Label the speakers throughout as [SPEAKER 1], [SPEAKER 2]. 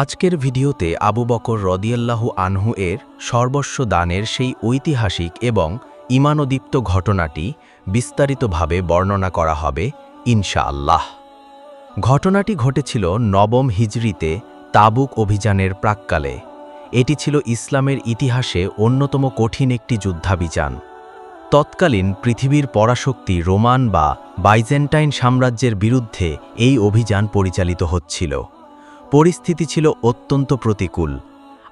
[SPEAKER 1] আজকের ভিডিওতে আবু বকর রদিয়াল্লাহু আনহু এর সর্বস্ব দানের সেই ঐতিহাসিক এবং ইমানদীপ্ত ঘটনাটি বিস্তারিতভাবে বর্ণনা করা হবে, ইনশাআল্লাহ। ঘটনাটি ঘটেছিল নবম হিজরিতে তাবুক অভিযানের প্রাক্কালে। এটি ছিল ইসলামের ইতিহাসে অন্যতম কঠিন একটি যুদ্ধাভিযান। তৎকালীন পৃথিবীর পরাশক্তি রোমান বা বাইজেন্টাইন সাম্রাজ্যের বিরুদ্ধে এই অভিযান পরিচালিত হচ্ছিল। পরিস্থিতি ছিল অত্যন্ত প্রতিকূল।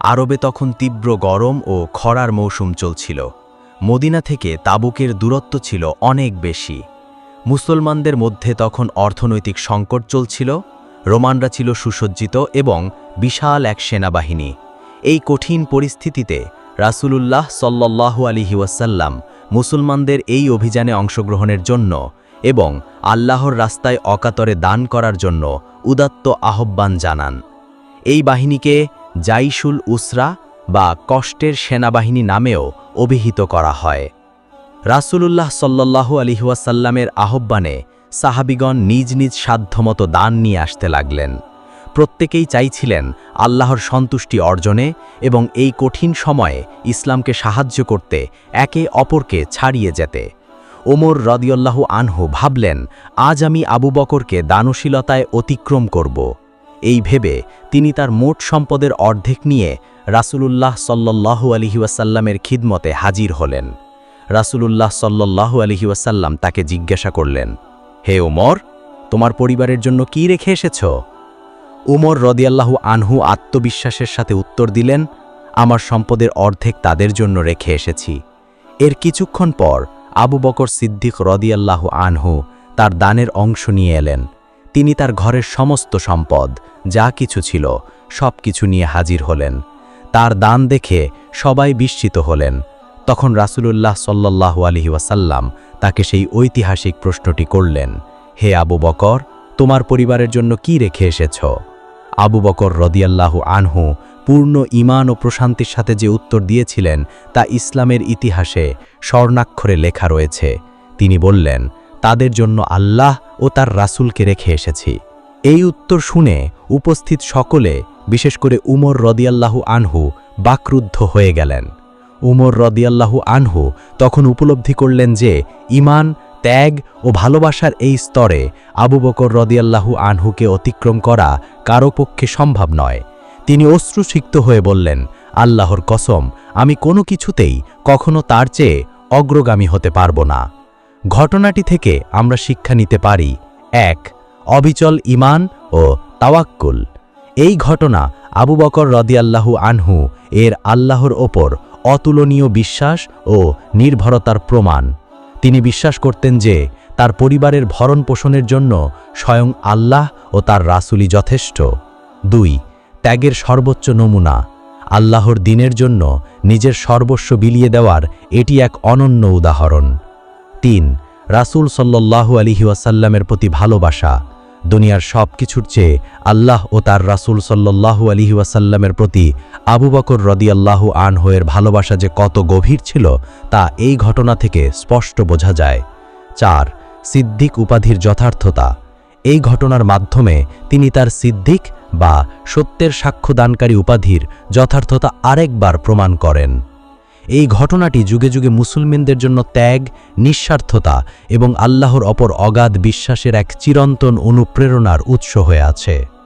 [SPEAKER 1] আরবে তখন তীব্র গরম ও খরার মৌসুম চলছিল। মদিনা থেকে তাবুকের দূরত্ব ছিল অনেক বেশি। মুসলমানদের মধ্যে তখন অর্থনৈতিক সংকট চলছিল, রোমানরা ছিল সুসজ্জিত এবং বিশাল এক সেনাবাহিনী। এই কঠিন পরিস্থিতিতে রাসূলুল্লাহ সাল্লাল্লাহু আলিহি ওয়াসাল্লাম মুসলমানদের এই অভিযানে অংশগ্রহণের জন্য এবং আল্লাহর রাস্তায় অকাতরে দান করার জন্য উদাত্ত আহ্বান জানান। এই বাহিনীকে জাইশুল উসরা বা কষ্টের সেনাবাহিনী নামেও অভিহিত করা হয়। রাসূলুল্লাহ সাল্লাল্লাহু আলিহাসাল্লামের আহ্বানে সাহাবিগণ নিজ নিজ সাধ্যমতো দান নিয়ে আসতে লাগলেন। প্রত্যেকেই চাইছিলেন আল্লাহর সন্তুষ্টি অর্জনে এবং এই কঠিন সময়ে ইসলামকে সাহায্য করতে একে অপরকে ছাড়িয়ে যেতে। ওমর রদিয়াল্লাহু আনহু ভাবলেন, আজ আমি আবু বকরকে দানশীলতায় অতিক্রম করব। এই ভেবে তিনি তার মোট সম্পদের অর্ধেক নিয়ে রাসূলুল্লাহ সাল্লাল্লাহু আলহি ওয়াসাল্লামের খিদমতে হাজির হলেন। রাসূলুল্লাহ সাল্লাল্লাহু আলহি ওয়াসাল্লাম তাকে জিজ্ঞাসা করলেন, হে ওমর, তোমার পরিবারের জন্য কি রেখে এসেছ? উমর রদিয়াল্লাহু আনহু আত্মবিশ্বাসের সাথে উত্তর দিলেন, আমার সম্পদের অর্ধেক তাদের জন্য রেখে এসেছি। এর কিছুক্ষণ পর আবু বকর সিদ্দিক রদিয়াল্লাহু আনহু তার দানের অংশ নিয়ে এলেন। তিনি তার ঘরের সমস্ত সম্পদ, যা কিছু ছিল, সব কিছু নিয়ে হাজির হলেন। তার দান দেখে সবাই বিস্মিত হলেন। তখন রাসূলুল্লাহ সাল্লাল্লাহু আলহি ওয়াসাল্লাম তাকে সেই ঐতিহাসিক প্রশ্নটি করলেন, হে আবু বকর, তোমার পরিবারের জন্য কি রেখে এসেছ? আবু বকর রদিয়াল্লাহু আনহু পূর্ণ ইমান ও প্রশান্তির সাথে যে উত্তর দিয়েছিলেন তা ইসলামের ইতিহাসে স্বর্ণাক্ষরে লেখা রয়েছে। তিনি বললেন, তাদের জন্য আল্লাহ ও তার রাসূলকে রেখে এসেছি। এই উত্তর শুনে উপস্থিত সকলে, বিশেষ করে উমর রদিয়াল্লাহু আনহু, বাকরুদ্ধ হয়ে গেলেন। উমর রদিয়াল্লাহু আনহু তখন উপলব্ধি করলেন যে ইমান ত্যাগ ও ভালোবাসার এই স্তরে আবু বকর রদিয়াল্লাহু আনহুকে অতিক্রম করা কারও পক্ষে সম্ভব নয়। তিনি অশ্রুসিক্ত হয়ে বললেন, আল্লাহর কসম, আমি কোনো কিছুতেই কখনো তার চেয়ে অগ্রগামী হতে পারব না। ঘটনাটি থেকে আমরা শিক্ষা নিতে পারি, এক, অবিচল ইমান ও তাওয়াক্কুল। এই ঘটনা আবু বকর রদিয়াল্লাহু আনহু এর আল্লাহর ওপর অতুলনীয় বিশ্বাস ও নির্ভরতার প্রমাণ। তিনি বিশ্বাস করতেন যে তার পরিবারের ভরণ পোষণের জন্য স্বয়ং আল্লাহ ও তার রাসুলি যথেষ্ট। দুই ত্যাগের সর্বোচ্চ নমুনা, আল্লাহর দিনের জন্য নিজের সর্বস্ব বিলিয়ে দেওয়ার এটি এক অনন্য উদাহরণ। তিন, রাসূল সল্লাল্লাহু আলিহি ওয়াসাল্লামের প্রতি ভালোবাসা, দুনিয়ার সব কিছুর চেয়ে আল্লাহ ও তার রাসূল সল্লাল্লাহু আলিহি ওয়াসাল্লামের প্রতি আবু বকর রদিয়াল্লাহু আনহোয়ের ভালোবাসা যে কত গভীর ছিল, তা এই ঘটনা থেকে স্পষ্ট বোঝা যায়। চার, সিদ্দিক উপাধির যথার্থতা, এই ঘটনার মাধ্যমে তিনি তার সিদ্দিক বা সত্যের সাক্ষ্যদানকারী উপাধির যথার্থতা আরেকবার প্রমাণ করেন। এই ঘটনাটি যুগে যুগে মুসলমানদের জন্য ত্যাগ, নিঃস্বার্থতা এবং আল্লাহর অপর অগাধ বিশ্বাসের এক চিরন্তন অনুপ্রেরণার উৎস হয়ে আছে।